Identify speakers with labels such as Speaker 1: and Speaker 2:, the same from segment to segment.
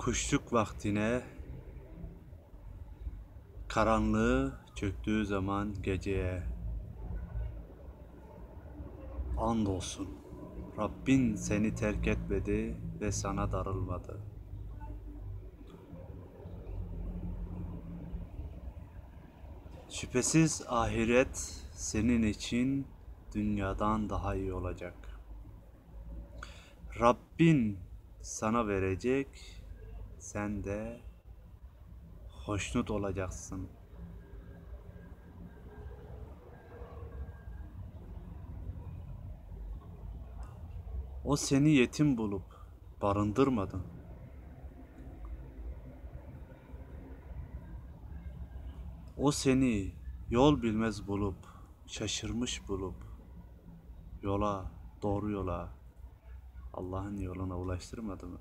Speaker 1: Kuşluk vaktine karanlığı çöktüğü zaman geceye andolsun Rabbin seni terk etmedi ve sana darılmadı. Şüphesiz ahiret senin için dünyadan daha iyi olacak. Rabbin sana verecek, sen de hoşnut olacaksın. O seni yetim bulup barındırmadı. O seni yol bilmez bulup, şaşırmış bulup, yola, doğru yola, Allah'ın yoluna ulaştırmadı mı?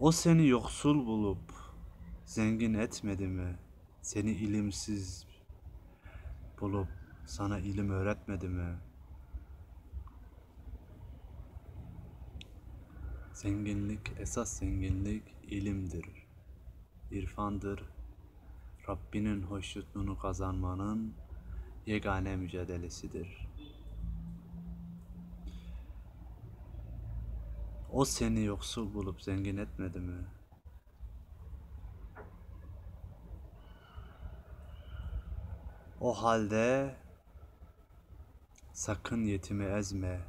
Speaker 1: O seni yoksul bulup zengin etmedi mi? Seni ilimsiz bulup sana ilim öğretmedi mi? Zenginlik, esas zenginlik ilimdir, irfandır. Rabbinin hoşnutluğunu kazanmanın yegane mücadelesidir. O seni yoksul bulup zengin etmedi mi? O halde sakın yetimi ezme,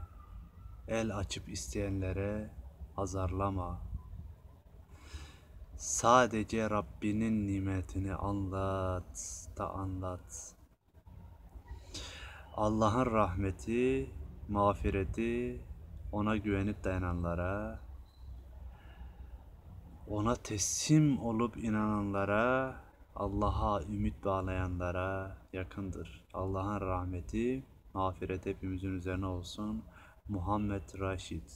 Speaker 1: el açıp isteyenlere azarlama. Sadece Rabbinin nimetini anlat da anlat. Allah'ın rahmeti, mağfireti ona güvenip dayananlara, ona teslim olup inananlara, Allah'a ümit bağlayanlara yakındır. Allah'ın rahmeti, mağfiret hepimizin üzerine olsun. Muhammed Raşid.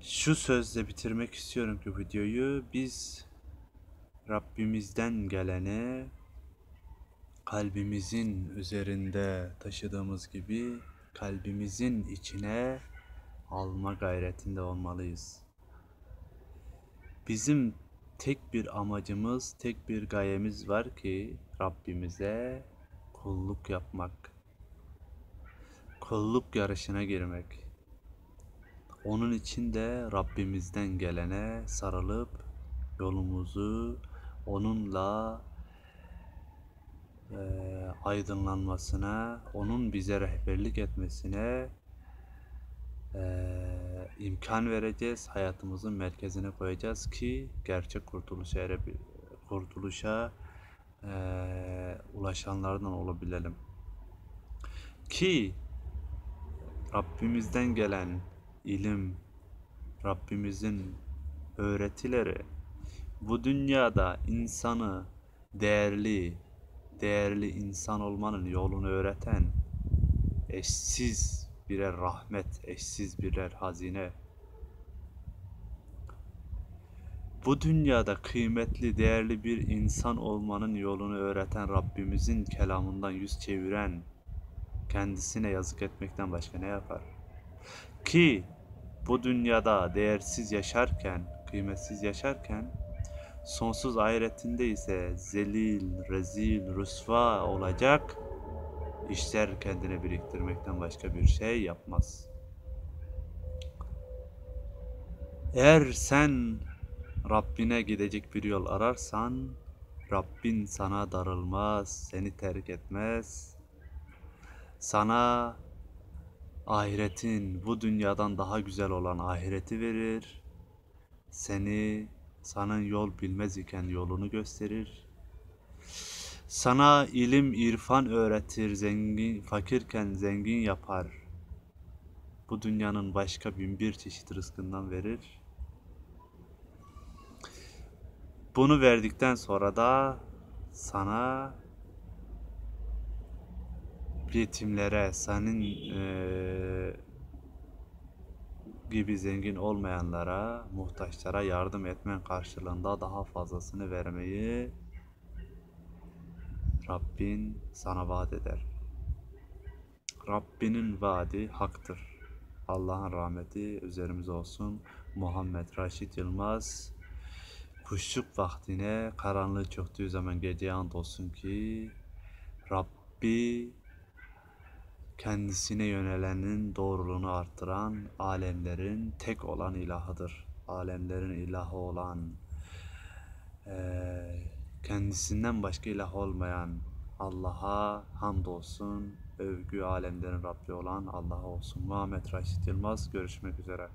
Speaker 1: Şu sözle bitirmek istiyorum ki videoyu. Biz Rabbimizden gelene kalbimizin üzerinde taşıdığımız gibi kalbimizin içine alma gayretinde olmalıyız. Bizim tek bir amacımız, tek bir gayemiz var ki Rabbimize kulluk yapmak. Kulluk yarışına girmek. Onun için de Rabbimizden gelene sarılıp yolumuzu onunla e, aydınlanmasına, onun bize rehberlik etmesine e, imkan vereceğiz. Hayatımızın merkezine koyacağız ki gerçek kurtuluşa kurtuluşa e, ulaşanlardan olabilelim. Ki Rabbimizden gelen ilim, Rabbimizin öğretileri bu dünyada insanı değerli, değerli insan olmanın yolunu öğreten eşsiz birer rahmet, eşsiz birer hazine. Bu dünyada kıymetli, değerli bir insan olmanın yolunu öğreten Rabbimizin kelamından yüz çeviren kendisine yazık etmekten başka ne yapar? Ki bu dünyada değersiz yaşarken, kıymetsiz yaşarken sonsuz ahiretinde ise zelil, rezil, rüsva olacak işler kendine biriktirmekten başka bir şey yapmaz. Eğer sen Rabbine gidecek bir yol ararsan Rabbin sana darılmaz, seni terk etmez. Sana ahiretin bu dünyadan daha güzel olan ahireti verir. Seni sana yol bilmez iken yolunu gösterir. Sana ilim, irfan öğretir, zengin, fakirken zengin yapar. Bu dünyanın başka bin bir çeşit rızkından verir. Bunu verdikten sonra da sana yetimlere, senin eee, gibi zengin olmayanlara, muhtaçlara yardım etmen karşılığında daha fazlasını vermeyi Rabbin sana vaat eder. Rabbinin vaadi haktır. Allah'ın rahmeti üzerimize olsun. Muhammed Raşit Yılmaz kuşluk vaktine karanlığı çöktüğü zaman geceye and olsun ki Rabbi kendisine yönelenin doğruluğunu arttıran alemlerin tek olan ilahıdır. Alemlerin ilahı olan kendisinden başka ilah olmayan Allah'a hamdolsun. Övgü alemlerin Rabbi olan Allah'a olsun. Muhammed Raşit Yılmaz görüşmek üzere.